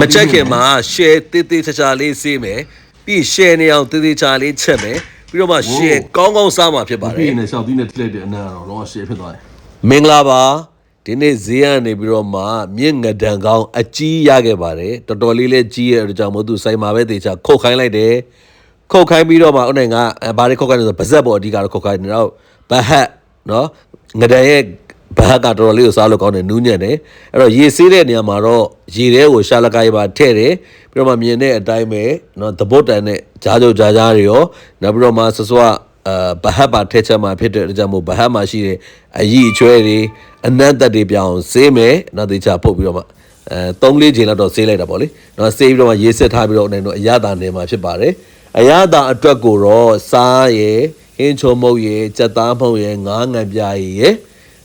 မချက်ခင်မှာ share တေးသေးချာချာလေးစေးမယ်ပြီး share နေအောင်တေးသေးချာလေးချက်မယ်ပြီးတော့မှ share ကောင်းကောင်းစားမှာဖြစ်ပါတယ်ပြီးရင်လည်းရှောက်သီးနဲ့ထိလိုက်တဲ့အနံ့ကတော့တော့ရှေ့ဖြစ်သွားတယ်မင်္ဂလာပါဒီနေ့ဈေးကနေပြီးတော့မှမြင့်ငဒံကောင်းအကြီးရခဲ့ပါတယ်တော်တော်လေးလေးကြီးရဲ့အကြောင်းမို့သူစိုက်မှာပဲတေချာခုတ်ခိုင်းလိုက်တယ်ခုတ်ခိုင်းပြီးတော့မှဥနိုင်ကအဲဘာတွေခုတ်ခိုင်းလဲဆိုတော့ဗဇက်ပေါ်အဓိကတော့ခုတ်ခိုင်းနေတော့ဘဟတ်နော်ငဒံရဲ့ ဘဟတ်ကတော်တော်လေးကိုစားလို့ကောင်းတယ်နူးညံ့တယ်အဲ့တော့ရေဆေးတဲ့နေရာမှာတော့ရေထဲကိုရှာလကိုင်းပါထည့်တယ်ပြီးတော့မှမြင်တဲ့အတိုင်းပဲနော်သဘုတ်တန်နဲ့ဂျားကြုတ်ဂျားဂျားတွေရောနောက်ပြီးတော့မှဆဆွားအဲဘဟတ်ပါထက်ချက်မှာဖြစ်တဲ့အတွက်ကြောင့်မို့ဘဟတ်မှာရှိတဲ့အည်အကျွဲတွေအနတ်သက်တွေပြောင်းစေးမယ်နောက်သေးချာပုတ်ပြီးတော့မှအဲ3-4ချိန်လောက်တော့စေးလိုက်တာပေါ့လေနောက်စေးပြီးတော့မှရေးစစ်ထားပြီးတော့နိုင်တော့အရသာနေမှာဖြစ်ပါတယ်အရသာအတွက်ကိုတော့စားရယ်ဟင်းချုံမုတ်ရယ်ကြက်သားမုတ်ရယ်ငါးငံပြားရယ်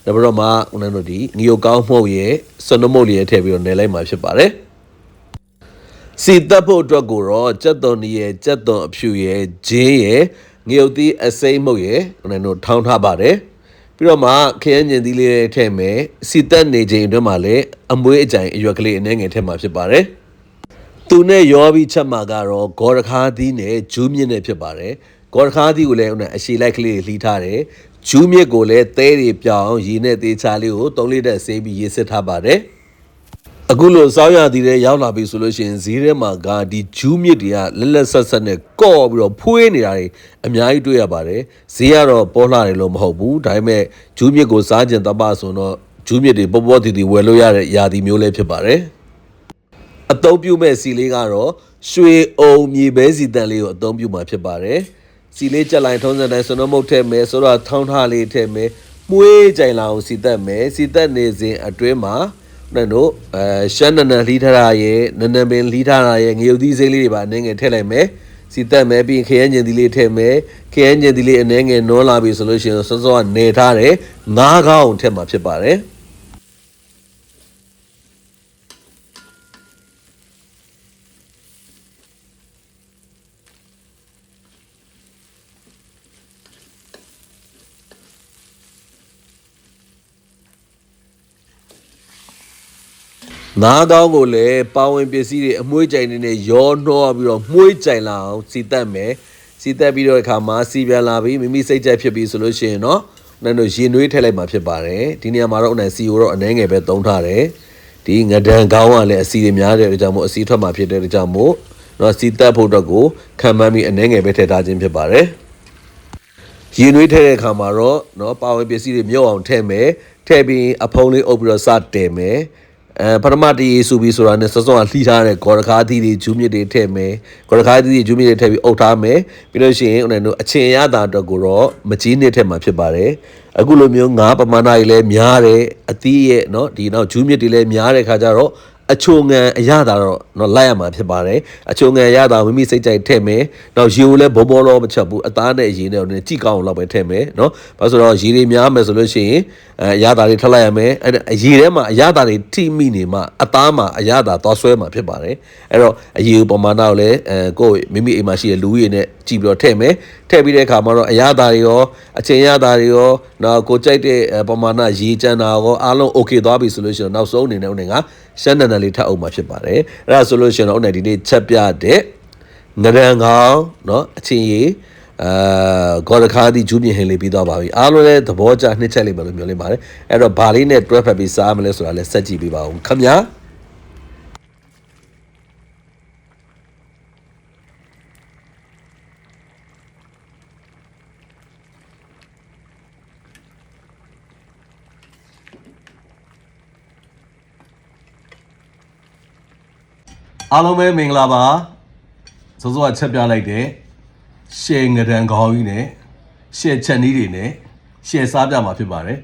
နောက်ပြီးတော့မှဦးနိုင်တို့ဒီငီယိုကောင်းမုတ်ရယ်စွန်းနမုတ်ရယ်ထည့်ပြီးတော့နေလိုက်မှာဖြစ်ပါတယ်စီတက်ဖို့အတွက်ကိုတော့ကြက်သွန်နီရဲ့ကြက်သွန်အဖြူရဲ့ဂျင်းရဲ့ငရုတ်သီးအစိမ့်မုတ်ရဲ့ကျွန်တော်တို့ထောင်းထားပါတယ်ပြီးတော့မှခရမ်းညင်သီးလေးထည့်မယ်စီတက်နေချိန်အတွင်းမှာလည်းအမွေးအကြိုင်အရွက်ကလေးအနှဲငယ်ထည့်မှာဖြစ်ပါတယ်သူနဲ့ရောပြီးချက်မှာကတော့ဂေါ်ရခါသီးနဲ့ဂျူးမြင့်နဲ့ဖြစ်ပါတယ်ဂေါ်ရခါသီးကိုလည်းဦးနဲ့အရှိလိုက်ကလေးတွေလှီးထားတယ် ဂျူးမြင့်ကိုလည်းသဲတွေပြောင်းရေနဲ့သေးချာလေးကို၃လီတာဆေးပြီးရေစစ်ထားပါတယ်အခုလိုစောင်းရသည်တွေရောက်လာပြီဆိုလို့ရှိရင်ဈေးထဲမှာကဒီဂျူးမြစ်တွေကလက်လက်ဆက်ဆက်နဲ့ကော့ပြီးတော့ဖွေးနေတာတွေအများကြီးတွေ့ရပါတယ်ဈေးကတော့ပေါ်လာတယ်လို့မဟုတ်ဘူးဒါပေမဲ့ဂျူးမြစ်ကိုစားကျင်တပဆိုတော့ဂျူးမြစ်တွေပေါ်ပေါ်တီတီဝယ်လို့ရတဲ့ယာတီမျိုးလေးဖြစ်ပါတယ်အသုံးပြုမဲ့စီလေးကတော့ရွှေအုံမြေပဲစီတန်လေးကိုအသုံးပြုမှာဖြစ်ပါတယ် စီလေးကြက်လိုက်ထုံးစံတိုင်းစနမုတ်ထည့်မယ်ဆိုတော့ထောင်းထားလေးထည့်မယ်မှုေးကြိုင်လာအောင်စီတက်မယ်စီတက်နေစဉ်အတွင်းမှာနဲ့တို့အဲရှမ်းနနလှီးထားတာရဲ့နနပင်လှီးထားတာရဲ့ငရုတ်သီးစိမ့်လေးတွေပါအနှဲငယ်ထည့်လိုက်မယ်စီတက်မယ်ပြီးရင်ခရမ်းကျင်သီးလေးထည့်မယ်ခရမ်းကျင်သီးလေးအနှဲငယ်နောလာပြီဆိုလို့ရှိရင်စောစောကနေထားတယ်ငါးကောင်းထည့်မှာဖြစ်ပါတယ် ငါးကောင်းကိုလည်းပါဝင်ပစ္စည်းတွေအမွှေးကြိုင်နေနဲ့ရောနှောပြီးတော့မှုေးကြိုင်လာအောင်စီတက်မယ်စီတက်ပြီးတော့အခါမှာစီပြန်လာပြီးမိမိစိတ်ကြိုက်ဖြစ်ပြီးဆိုလို့ရှိရင်တော့နိုင်တို့ရင်နွေးထည့်လိုက်မှာဖြစ်ပါတယ်ဒီနေရာမှာတော့နိုင်စီကိုတော့အနှဲငယ်ပဲသုံးထားတယ်ဒီငဒန်ကောင်းကလည်းအစီတွေများတဲ့အတွက်ကြောင့်မို့အစီထွက်မှာဖြစ်တဲ့အတွက်ကြောင့်မို့တော့စီတက်ဖို့အတွက်ကိုခံမှန်းပြီးအနှဲငယ်ပဲထည့်ထားခြင်းဖြစ်ပါတယ် ရင်နွေးထည့်တဲ့အခါမှာတော့เนาะပါဝင်ပစ္စည်းတွေမြုပ်အောင်ထည့်မယ်ထည့်ပြီးအဖုံးလေးအုပ်ပြီးတော့စတယ်မယ် အဲပထမတည်းရေးစုပြီးဆိုတာနဲ့စောစောကလှီးထားတဲ့ဂေါ်ရခါသီးတွေဂျူးမြစ်တွေထည့်မယ်ဂေါ်ရခါသီးတွေဂျူးမြစ်တွေထည့်ပြီးအုပ်ထားမယ်ပြီးလို့ရှိရင်ဦးနိုင်တို့အချင်ရတာအတွက်ကိုတော့မကြီးနစ်ထည့်မှာဖြစ်ပါတယ်အခုလိုမျိုးငါးပမာဏကြီးလည်းများတယ်အသီးရဲ့เนาะဒီနောက်ဂျူးမြစ်တွေလည်းများတဲ့ခါကျတော့ အချုံငန်အရသာတော့နော်လိုက်ရမှာဖြစ်ပါတယ်အချုံငန်အရသာမိမိစိတ်ကြိုက်ထည့်မယ်နော်ရေကိုလည်းဘောဘောတော့မချက်ဘူးအသားနဲ့ရေနဲ့တော့ကြည့်ကောင်းအောင်လောက်ပဲထည့်မယ်နော်ဘာဆိုတော့ရေတွေများမယ်ဆိုလို့ရှိရင်အရသာတွေထည့်လိုက်ရမယ်အဲ့အရေထဲမှာအရသာတွေထိမိနေမှအသားမှာအရသာသွားဆွဲမှာဖြစ်ပါတယ်အဲ့တော့အရေပမာဏကိုလည်းအဲကိုယ့်မိမိအိမ်မှာရှိတဲ့လူရည်နဲ့ကြည့်ပြီးတော့ထည့်မယ်ထည့်ပြီးတဲ့အခါမှာတော့အရသာတွေရောအချိန်ရတာတွေရောနော်ကိုကြိုက်တဲ့ပမာဏရေချမ်းတာရောအားလုံး okay သွားပြီဆိုလို့ရှိရင်နောက်ဆုံးအနေနဲ့ဦးနေက ရှမ်းနန်နန်လေးထပ်အောင်မှာဖြစ်ပါတယ်အဲ့ဒါဆိုလို့ရှိရင်တော့ဦးနေဒီနေ့ချက်ပြတဲ့ငရန်ကောင်းเนาะအချင်းကြီးအာဂေါ်ရခါဒီဂျူးမြင်ဟင်လေးပြီးသွားပါပြီအားလုံးလည်းသဘောကျနှစ်ချက်လိမ့်မယ်လို့မျှော်လင့်ပါတယ်အဲ့တော့ဘာလေးနဲ့တွဲဖက်ပြီးစားမလဲဆိုတာလည်းစက်ကြည့်ပေးပါဦးခင်ဗျာ အားလုံးပဲမင်္ဂလာပါစောစောကချက်ပြလိုက်တဲ့ရှယ်ငဒန်ခေါင်းကြီးနဲ့ရှယ်ချက်နီးတွေနဲ့ရှယ်စားပြမှာဖြစ်ပါတယ်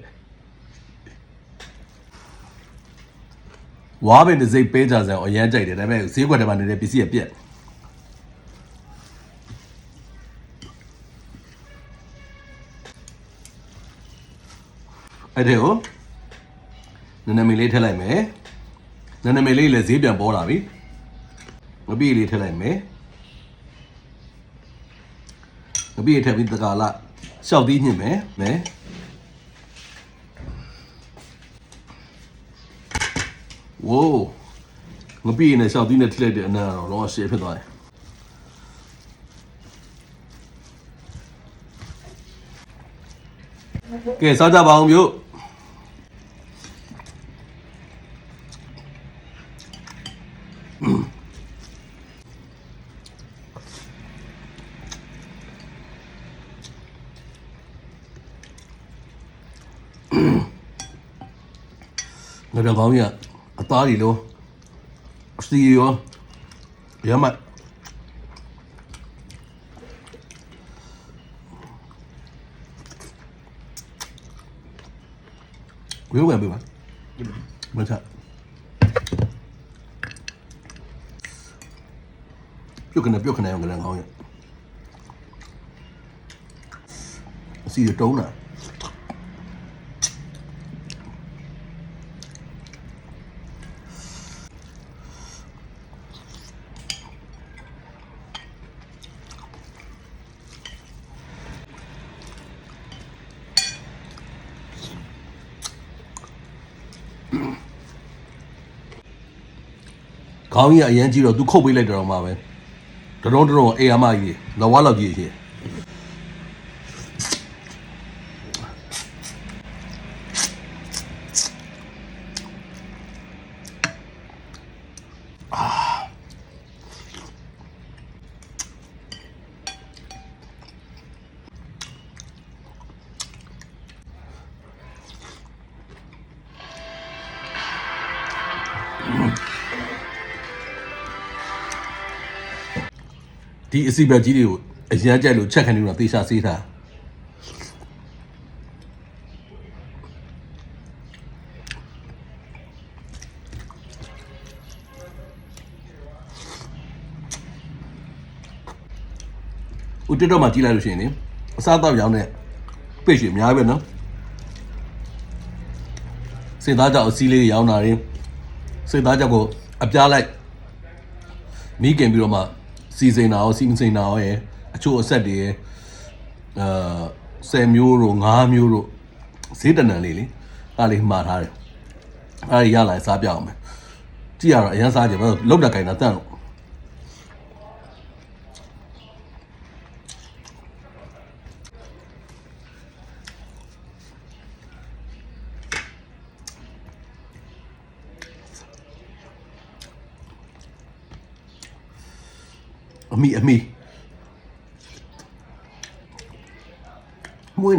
ဝါပင်တစ်စိတ်ပေးကြစံအရန်ကြိုက်တယ်ဒါပေမဲ့ဈေးကွက်ထဲမှာနေတဲ့ပစ္စည်းကပြက်အဲ့ဒါကိုနည်းနည်းမေးလေးထည့်လိုက်မယ်နည်းနည်းမေးလေးလည်းဈေးပြန်ပေါ်လာပြီ ငပိလေးထည့်လိုက်မယ်ငပိထည့်ပြီးတကာလရှောက်သီးညှစ်မယ်မယ်ဝိုးငပိရင်လည်းရှောက်သီးနဲ့ထိလိုက်တဲ့အနံ့ကတော့တော့ရှယ်ဖြစ်သွားတယ်ကဲစားကြပါအောင်မြို့ ငါတို့ကောင်းကြီးကအသားကြီးလို့အစီရောရမတ်ဝေးဝင်ပြီပါမချပြုတ်ကနေပြုတ်ကနေအောင်ကလည်းကောင်းရဲ့အစီတုံးတာ ခေါင်းကြီးကအရင်ကြီးတော့ तू ခုတ်ပေးလိုက်တယ်တော့မှပဲတတော်တော်အေးအမကြီးလဝါလောက်ကြီးရှိ ဒီအစီဘက်ကြီးတွေကိုအရင်ကြိုက်လို့ချက်ခံနေတော့သေချာစေးထားဦးတက်တော့မှကြည့်လိုက်လို့ရှိရင်လေအစားတော့ရောင်းတဲ့ပိတ်ရှင်အများပဲနော်စေသားကြောက်အစည်းလေးတွေရောင်းတာတွေစေသားကြောက်ကိုအပြားလိုက်မိခင်ပြီးတော့မှ စီစဉ်တာရောစီမစဉ်တာရောရယ်အချို့အဆက်တွေရယ်အာ10မျိုးတို့9မျိုးတို့ဈေးတနံလေးလေအားလေးမှားထားတယ်အားရရလာစားပြအောင်မယ်ကြည့်ရတော့အရင်စားကြတော့လောက်တက်ကင်တာတန့်လို့ အမိအမိမွေး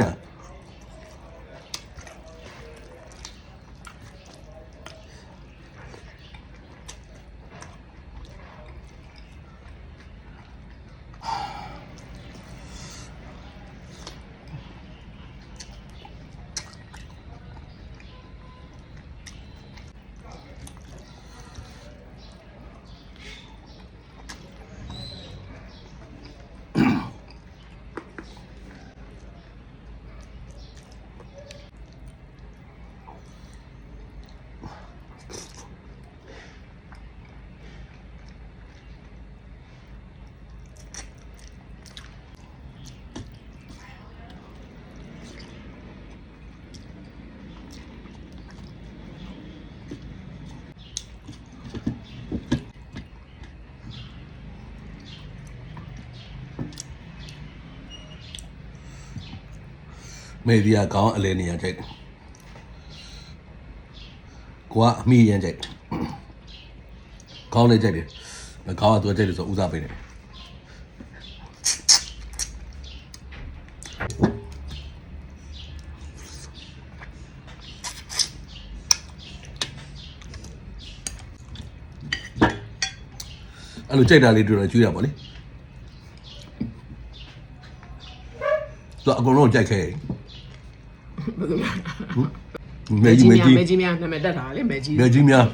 မေဒီယာကောင်းအလဲနေရကြိုက်တယ်ကိုကအမိရန်ကြိုက်တယ်ကောင်းလည်းကြိုက်တယ်မကောင်းကသူကြိုက်လို့ဆိုဦးစားပေးတယ်အဲ့လိုကြိုက်တာလေးတွေ့တော့ကျွေးတာပေါ့လေသူအကုန်လုံးကြိုက်ခဲ့ မေကြီးမေကြီးမဲကြီးများနာမည်တက်တာလေမဲကြီးမေကြီးများ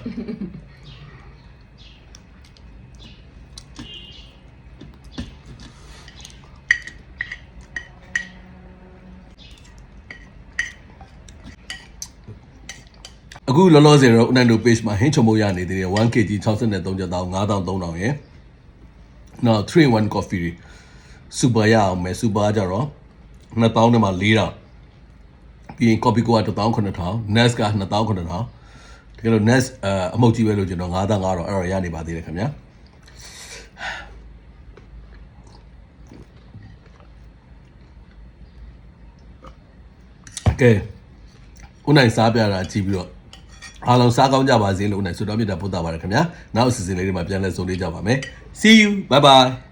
အခုလောလောဆယ်တော့ Unando page မှာဟင်းချုံမိုးရနေသေးတယ် 1kg 63ကျပ်တောင်း9300ရယ်နော်3 in 1 coffee တွေ super ရအောင်မယ် super ကြတော့2000နဲ့မှ4000 ပြီးရင် copy ကိုက19000 NAS က2000ကယ်လို့ next အမုတ်ကြီးပဲလို့ကျွန်တော်9သား9တော့အဲ့တော့ရနေပါသေးတယ်ခင်ဗျာကဲဦးနိုင်စားပြတာကြည့်ပြီးတော့အားလုံးစားကောင်းကြပါစေလို့ဦးနိုင်ဆုတောင်းမြတ်တာပို့တာပါတယ်ခင်ဗျာနောက်အစီအစဉ်လေးတွေမှာပြန်လည်ဆုံလေးကြပါမယ် see you bye bye